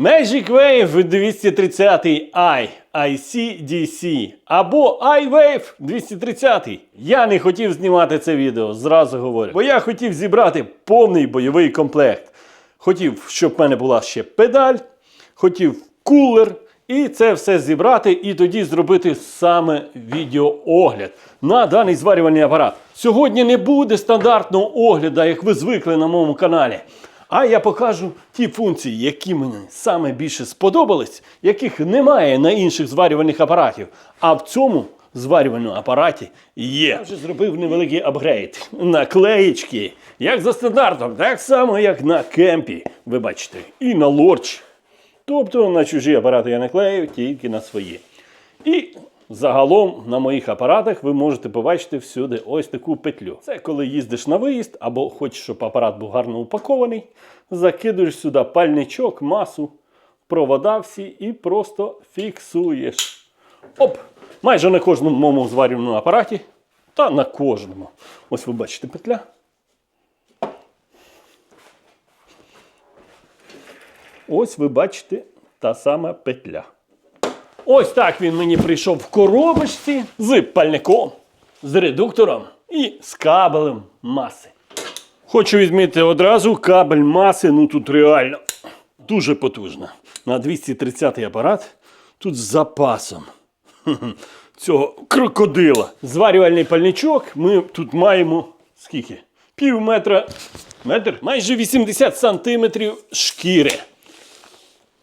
Magic Wave 230 i ICDC або iWave 230. Я не хотів знімати це відео, зразу говорю. Бо я хотів зібрати повний бойовий комплект. Хотів, щоб в мене була ще педаль, хотів кулер. І це все зібрати і тоді зробити саме відеоогляд на даний зварювальний апарат. Сьогодні не буде стандартного огляду, як ви звикли на моєму каналі. А я покажу ті функції, які мені саме більше сподобались, яких немає на інших зварювальних апаратів. А в цьому зварювальному апараті є. Я вже зробив невеликий апгрейд. Наклеєчки. Як за стандартом, так само, як на кемпі. Ви бачите, і на лорч. Тобто на чужі апарати я не клею, тільки на свої. І загалом на моїх апаратах ви можете побачити всюди ось таку петлю. Це коли їздиш на виїзд або хочеш, щоб апарат був гарно упакований, закидуєш сюди пальничок, масу, провода всі і просто фіксуєш. Оп! Майже на кожному моєму зварювальному апараті. Та на кожному. Ось ви бачите петля. Ось ви бачите та сама петля. Ось так він мені прийшов в коробочці з пальником, з редуктором і з кабелем маси. Хочу відмітити одразу кабель маси, ну тут реально дуже потужна. На 230-й апарат тут з запасом цього крокодила. Зварювальний пальничок ми тут маємо скільки? Пів метра, метр, майже 80 сантиметрів шкіри.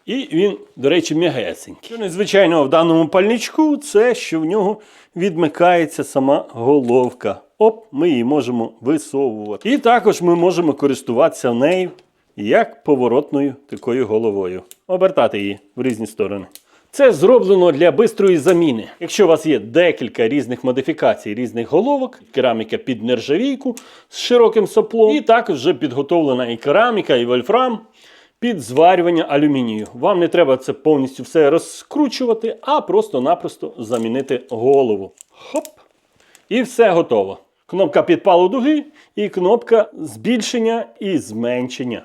І він, до речі, м'ягесенький. Що незвичайного в даному пальничку, це що в нього відмикається сама головка. Оп, ми її можемо висовувати. І також ми можемо користуватися нею як поворотною такою головою. Обертати її в різні сторони. Це зроблено для бистрої заміни. Якщо у вас є декілька різних модифікацій різних головок, кераміка під нержавійку з широким соплом, і також вже підготовлена і кераміка, і вольфрам під зварювання алюмінію. Вам не треба це повністю все розкручувати, а просто-напросто замінити голову. Хоп! І все готово. Кнопка підпалу дуги і кнопка збільшення і зменшення.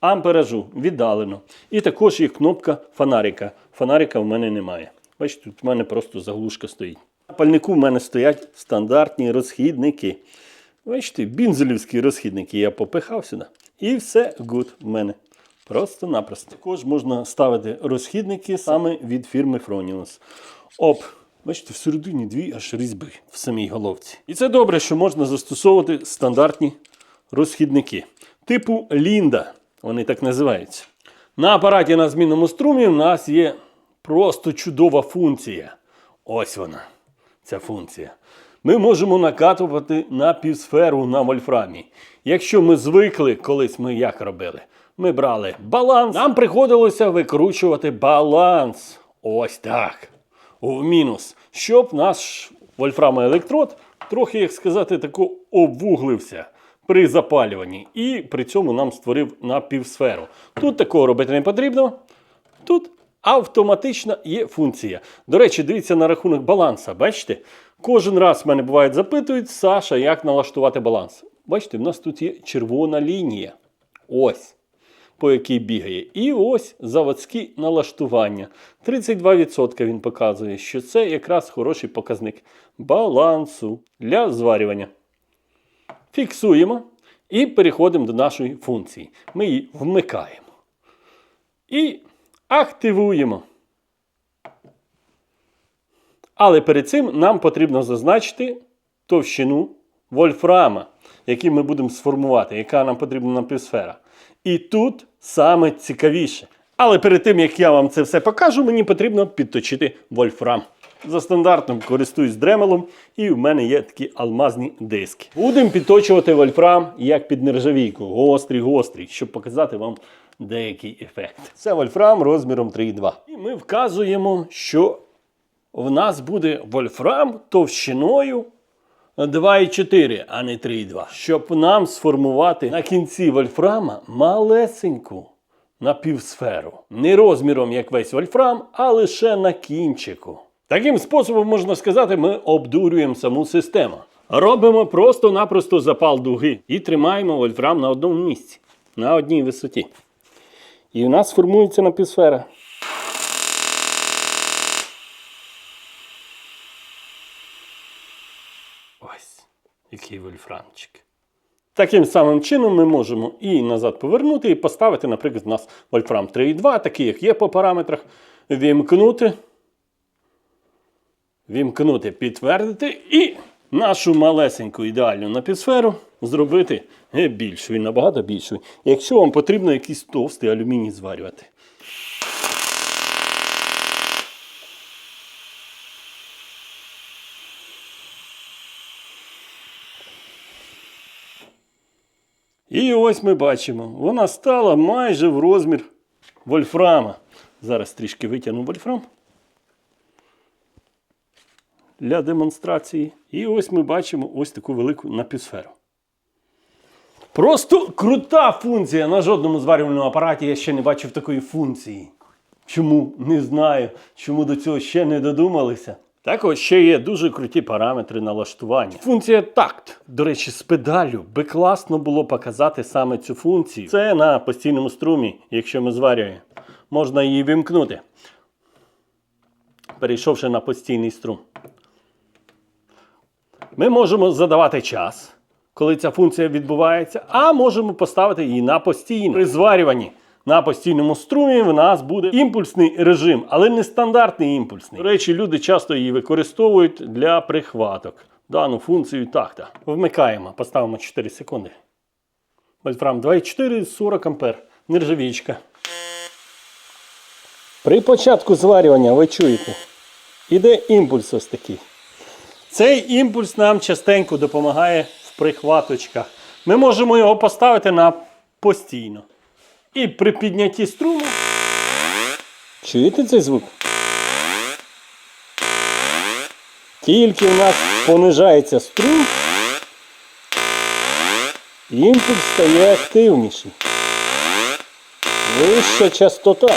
Амперажу віддалено. І також є кнопка фонарика. Фонарика в мене немає. Бачите, тут в мене просто заглушка стоїть. На пальнику в мене стоять стандартні розхідники. Бачите, бінзелівські розхідники. Я попихав сюди. І все гуд в мене. Просто-напросто. Також можна ставити розхідники саме від фірми Fronius. Оп, бачите, всередині дві аж різьби в самій головці. І це добре, що можна застосовувати стандартні розхідники. Типу Лінда. Вони так називаються. На апараті на змінному струмі в нас є просто чудова функція. Ось вона, ця функція. Ми можемо накатувати на півсферу на вольфрамі. Якщо ми звикли, колись ми як робили? Ми брали баланс, нам приходилося викручувати баланс. Ось так. У мінус. Щоб наш вольфрамоелектрод трохи, як сказати, тако обвуглився при запалюванні. І при цьому нам створив напівсферу. Тут такого робити не потрібно. Тут автоматична є функція. До речі, дивіться на рахунок баланса. Бачите? Кожен раз мене буває запитують, Саша, як налаштувати баланс. Бачите, в нас тут є червона лінія. Ось. По якій бігає. І ось заводські налаштування. 32% він показує, що це якраз хороший показник балансу для зварювання. Фіксуємо і переходимо до нашої функції. Ми її вмикаємо. І активуємо. Але перед цим нам потрібно зазначити товщину вольфрама, який ми будемо сформувати, яка нам потрібна напівсфера. І тут саме цікавіше. Але перед тим, як я вам це все покажу, мені потрібно підточити вольфрам. За стандартом користуюсь дремелом, і в мене є такі алмазні диски. Будемо підточувати вольфрам як під нержавійку. Гострий, гострий, щоб показати вам деякий ефект. Це вольфрам розміром 3,2. І ми вказуємо, що в нас буде вольфрам товщиною 2,4, а не 3,2. Щоб нам сформувати на кінці вольфрама малесеньку напівсферу. Не розміром, як весь вольфрам, а лише на кінчику. Таким способом, можна сказати, ми обдурюємо саму систему. Робимо просто-напросто запал дуги і тримаємо вольфрам на одному місці, на одній висоті. І в нас формується напівсфера. Ось, який вольфрамчик. Таким самим чином ми можемо і назад повернути, і поставити, наприклад, у нас вольфрам 3,2, такий, як є по параметрах, вімкнути, вімкнути, підтвердити і нашу малесеньку ідеальну напівсферу зробити е, більшою, набагато більшою. Якщо вам потрібно якийсь товстий алюміній зварювати. І ось ми бачимо, вона стала майже в розмір вольфрама. Зараз трішки витягну вольфрам для демонстрації. І ось ми бачимо ось таку велику напівсферу. Просто крута функція. На жодному зварювальному апараті я ще не бачив такої функції. Чому? Не знаю. Чому до цього ще не додумалися. Так ось ще є дуже круті параметри налаштування. Функція такт. До речі, з педалю би класно було показати саме цю функцію. Це на постійному струмі, якщо ми зварюємо. Можна її вимкнути. Перейшовши на постійний струм. Ми можемо задавати час, коли ця функція відбувається, а можемо поставити її на постійно. При зварюванні на постійному струмі в нас буде імпульсний режим, але не стандартний імпульсний. До речі, люди часто її використовують для прихваток. Дану функцію такта. Вмикаємо, поставимо 4 секунди. Вольфрам 2,4, 40 ампер. Нержавічка. При початку зварювання ви чуєте, іде імпульс ось такий. Цей імпульс нам частенько допомагає в прихваточках. Ми можемо його поставити на постійно. І при піднятті струму. Чуєте цей звук? Тільки в нас понижається струм, імпульс стає активніший. Вища частота.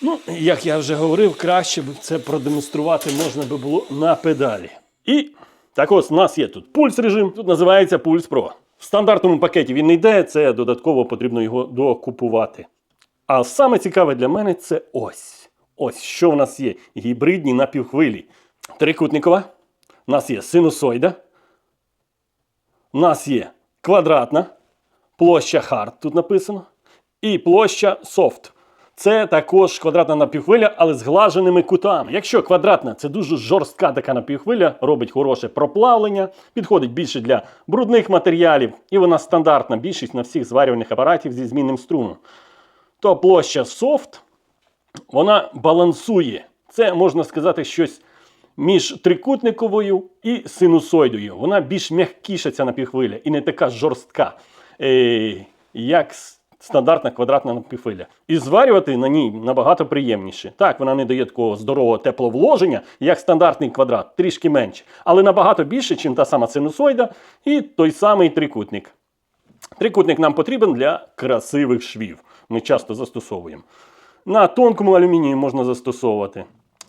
Ну, як я вже говорив, краще б це продемонструвати можна би було на педалі. І так ось у нас є тут пульс режим, тут називається Пульс Pro. В стандартному пакеті він не йде, це додатково потрібно його докупувати. А саме цікаве для мене це ось. Ось що в нас є. Гібридні напівхвилі. Трикутникова. У нас є синусоїда. У нас є квадратна. Площа Hard тут написано. І площа Soft. Це також квадратна напівхвиля, але з глаженими кутами. Якщо квадратна це дуже жорстка така напівхвиля, робить хороше проплавлення, підходить більше для брудних матеріалів, і вона стандартна більшість на всіх зварювальних апаратів зі змінним струмом. То площа софт, вона балансує. Це можна сказати щось між трикутниковою і синусоїдою. Вона більш м'якіша ця напівхвиля і не така жорстка, е, як стандартна квадратна напівхвиля. І зварювати на ній набагато приємніше. Так, вона не дає такого здорового тепловложення, як стандартний квадрат, трішки менше, але набагато більше, ніж та сама синусоїда і той самий трикутник. Трикутник нам потрібен для красивих швів. Ми часто застосовуємо. На тонкому алюмінії можна застосовувати.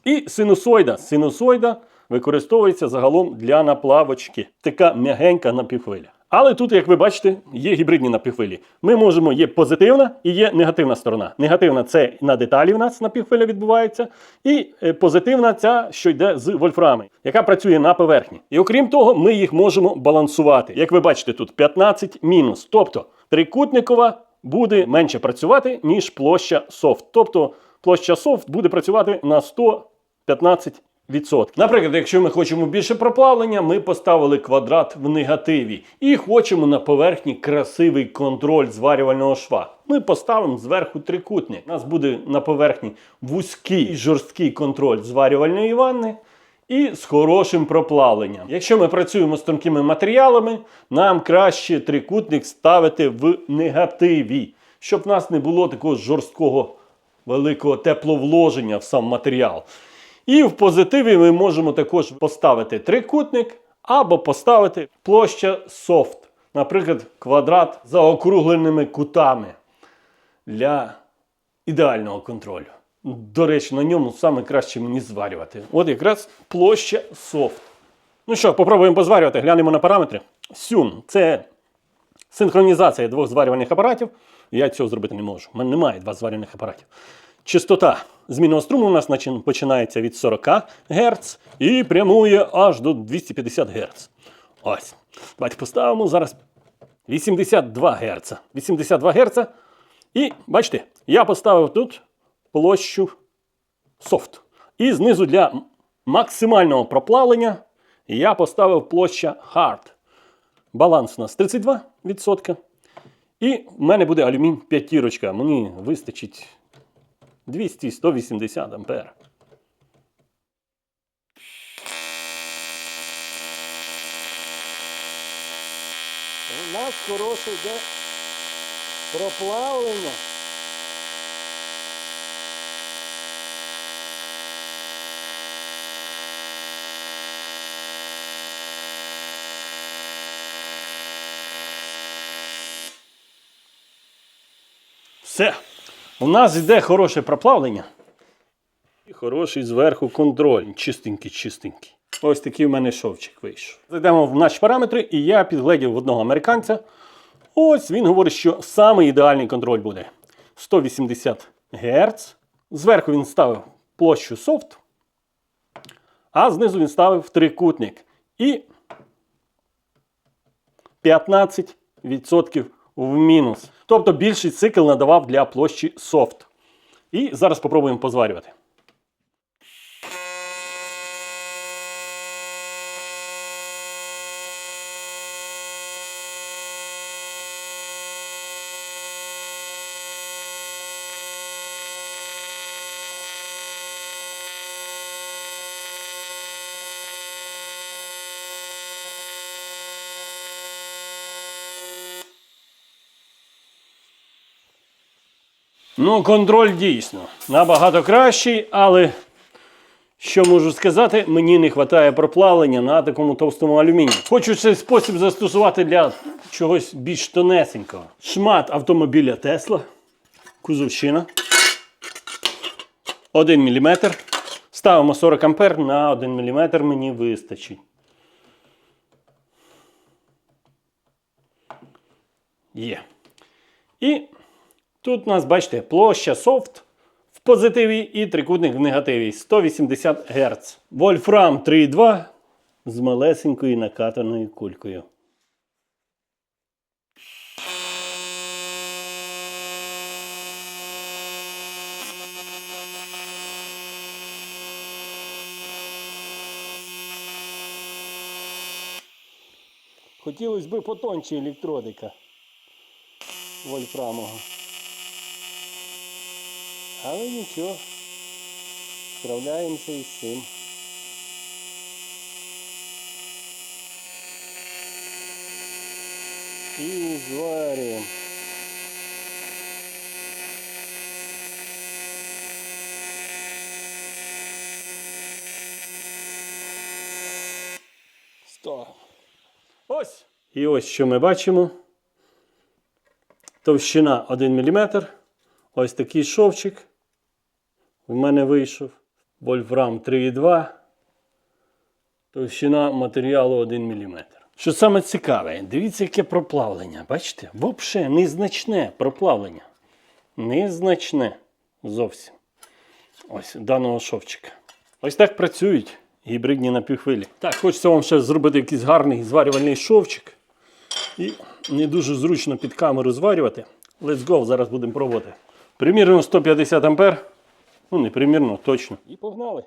І синусоїда. Синусоїда використовується загалом для наплавочки. Така м'ягенька напівхвиля. Але тут, як ви бачите, є гібридні напівхвилі. Ми можемо, є позитивна і є негативна сторона. Негативна це на деталі в нас напівхвиля відбувається. І е, позитивна ця, що йде з вольфрами, яка працює на поверхні. І окрім того, ми їх можемо балансувати. Як ви бачите, тут 15 мінус. Тобто трикутникова буде менше працювати, ніж площа софт. Тобто площа софт буде працювати на 115 Наприклад, якщо ми хочемо більше проплавлення, ми поставили квадрат в негативі і хочемо на поверхні красивий контроль зварювального шва. Ми поставимо зверху трикутник. У нас буде на поверхні вузький і жорсткий контроль зварювальної ванни і з хорошим проплавленням. Якщо ми працюємо з тонкими матеріалами, нам краще трикутник ставити в негативі, щоб в нас не було такого жорсткого великого тепловложення в сам матеріал. І в позитиві ми можемо також поставити трикутник або поставити площа софт, наприклад, квадрат за округленими кутами для ідеального контролю. До речі, на ньому саме краще мені зварювати. От якраз площа софт. Ну що, попробуємо позварювати, глянемо на параметри. Сюн це синхронізація двох зварювальних апаратів. Я цього зробити не можу. У мене немає два зварювальних апаратів. Частота змінного струму у нас починається від 40 Гц і прямує аж до 250 Гц. Ось. Давайте поставимо зараз 82 Гц. 82 Гц. І бачите, я поставив тут площу софт. І знизу для максимального проплавлення я поставив площа hard. Баланс у нас 32%. І в мене буде алюмінь п'ятірочка. Мені вистачить 200-180 ампер. У нас хороше йде проплавлення. Все. У нас йде хороше проплавлення. І хороший зверху контроль. Чистенький, чистенький. Ось такий в мене шовчик вийшов. Зайдемо в наші параметри, і я підгледів в одного американця. Ось він говорить, що саме ідеальний контроль буде 180 Гц. Зверху він ставив площу софт, а знизу він ставив трикутник. І 15% в мінус. Тобто більший цикл надавав для площі софт. І зараз спробуємо позварювати. Ну, контроль дійсно набагато кращий, але що можу сказати, мені не вистачає проплавлення на такому товстому алюмінії. Хочу цей спосіб застосувати для чогось більш тонесенького. Шмат автомобіля Tesla, кузовщина. 1 мм. Ставимо 40 ампер на 1 мм мені вистачить. Є. І Тут у нас, бачите, площа софт в позитиві і трикутник в негативі 180 Гц. Вольфрам 3,2 з малесенькою накатаною кулькою. Хотілося б потонче електродика вольфрамового. Але нічого. Справляємося із цим. І зварюємо. Ось. І ось що ми бачимо. Товщина 1 мм. Ось такий шовчик. В мене вийшов. Вольфрам 3,2. Товщина матеріалу 1 мм. Що саме цікаве, дивіться, яке проплавлення. Бачите? Взагалі незначне проплавлення. Незначне зовсім. Ось даного шовчика. Ось так працюють гібридні напівхвилі. Так, хочеться вам ще зробити якийсь гарний зварювальний шовчик. І не дуже зручно під камеру зварювати. Let's go, зараз будемо пробувати. Примірно 150 ампер. Ну, не примірно, точно. І погнали.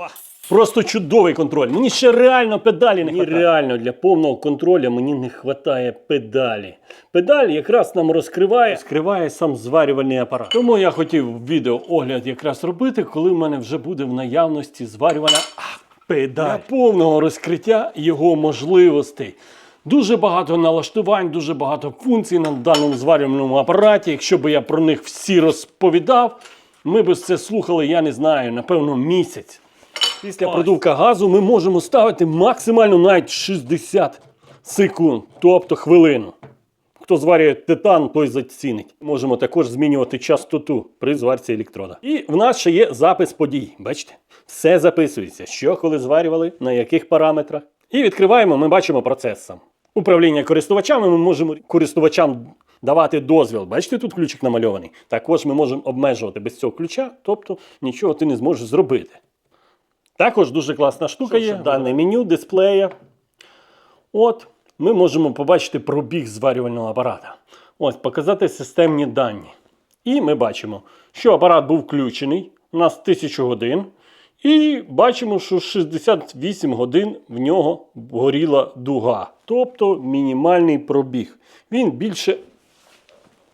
О, просто чудовий контроль. Мені ще реально педалі не вистачає. Реально для повного контролю мені не вистачає педалі. Педаль якраз нам розкриває, розкриває сам зварювальний апарат. Тому я хотів відео огляд якраз робити, коли в мене вже буде в наявності зварювальна педаль. Для повного розкриття його можливостей. Дуже багато налаштувань, дуже багато функцій на даному зварювальному апараті. Якщо б я про них всі розповідав, ми б це слухали, я не знаю, напевно, місяць. Після продувка газу ми можемо ставити максимально навіть 60 секунд, тобто хвилину. Хто зварює титан, той зацінить. Можемо також змінювати частоту при зварці електрода. І в нас ще є запис подій. Бачите? Все записується, що коли зварювали, на яких параметрах. І відкриваємо, ми бачимо процес сам. Управління користувачами ми можемо користувачам давати дозвіл. Бачите, тут ключик намальований. Також ми можемо обмежувати без цього ключа, тобто нічого ти не зможеш зробити. Також дуже класна штука є. Дане меню дисплея. От, ми можемо побачити пробіг зварювального апарата. Ось, показати системні дані. І ми бачимо, що апарат був включений, у нас 1000 годин. І бачимо, що 68 годин в нього горіла дуга, тобто мінімальний пробіг. Він більше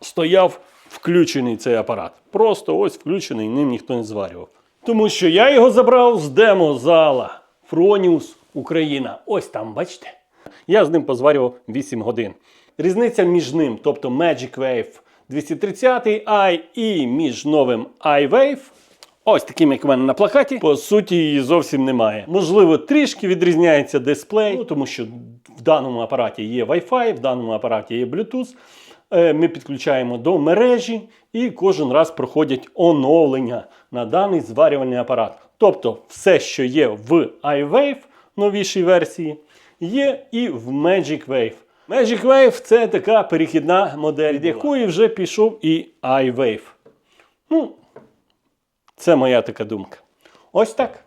стояв включений цей апарат. Просто ось включений, ним ніхто не зварював. Тому що я його забрав з демо-зала Фроніус Україна. Ось там, бачите? Я з ним позварював 8 годин. Різниця між ним, тобто Magic Wave 230 i і між новим iWave, ось таким, як у мене на плакаті, по суті, її зовсім немає. Можливо, трішки відрізняється дисплей, ну, тому що в даному апараті є Wi-Fi, в даному апараті є Bluetooth. Е, Ми підключаємо до мережі і кожен раз проходять оновлення на даний зварювальний апарат. Тобто, все, що є в iWave новішій версії, є і в Magic Wave. Magic Wave це така перехідна модель, від якої вже пішов і iWave. Ну, це моя така думка. Ось так.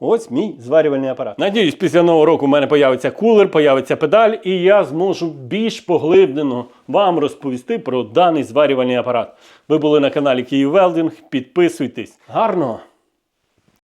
Ось мій зварювальний апарат. Надіюсь, після нового року в мене появиться кулер, появиться педаль, і я зможу більш поглиблено вам розповісти про даний зварювальний апарат. Ви були на каналі Київ Велдинг. Підписуйтесь. Гарного